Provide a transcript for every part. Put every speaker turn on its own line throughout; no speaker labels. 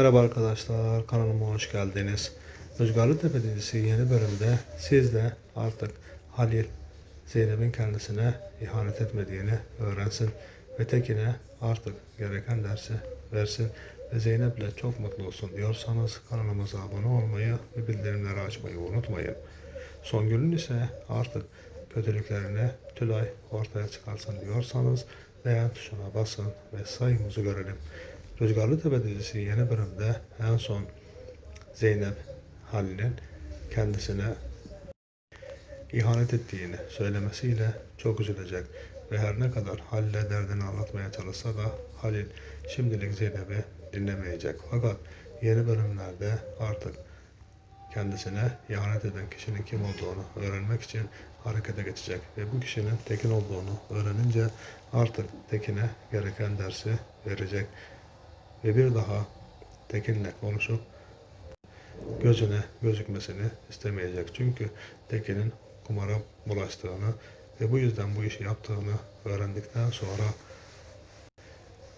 Merhaba arkadaşlar, kanalıma hoş geldiniz. Rüzgarlı Tepe dizisi yeni bölümde siz de artık Halil, Zeynep'in kendisine ihanet etmediğini öğrensin ve Tekin'e artık gereken dersi versin ve Zeynep'le çok mutlu olsun diyorsanız kanalımıza abone olmayı ve bildirimleri açmayı unutmayın. Songül'ün ise artık kötülüklerini Tülay ortaya çıkarsın diyorsanız beğen tuşuna basın ve sayımızı görelim. Rüzgarlı Tepe dizisi yeni bölümde en son Zeynep Halil'in kendisine ihanet ettiğini söylemesiyle çok üzülecek ve her ne kadar Halil'e derdini anlatmaya çalışsa da Halil şimdilik Zeynep'i dinlemeyecek. Fakat yeni bölümlerde artık kendisine ihanet eden kişinin kim olduğunu öğrenmek için harekete geçecek ve bu kişinin Tekin olduğunu öğrenince artık Tekin'e gereken dersi verecek ve bir daha Tekin'le konuşup gözüne gözükmesini istemeyecek. Çünkü Tekin'in kumara bulaştığını ve bu yüzden bu işi yaptığını öğrendikten sonra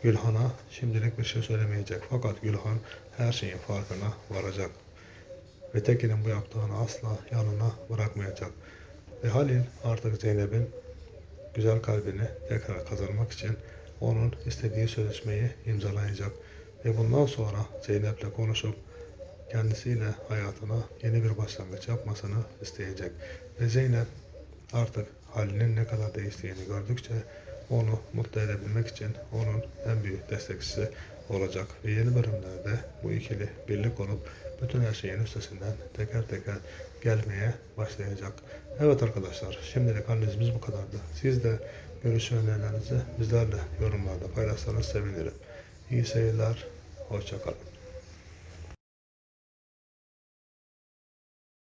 Gülhan'a şimdilik bir şey söylemeyecek. Fakat Gülhan her şeyin farkına varacak. Ve Tekin'in bu yaptığını asla yanına bırakmayacak. Ve Halil artık Zeynep'in güzel kalbini tekrar kazanmak için onun istediği sözleşmeyi imzalayacak. Ve bundan sonra Zeynep'le konuşup kendisiyle hayatına yeni bir başlangıç yapmasını isteyecek. Ve Zeynep artık Halil'in ne kadar değiştiğini gördükçe onu mutlu edebilmek için onun en büyük destekçisi olacak. Ve yeni bölümlerde bu ikili birlik olup bütün her şeyin üstesinden teker teker gelmeye başlayacak. Evet arkadaşlar şimdilik analizimiz bu kadardı. Siz de görüş önerilerinizi bizlerle yorumlarda paylaşsanız sevinirim. İyi seyirler, hoşçakalın.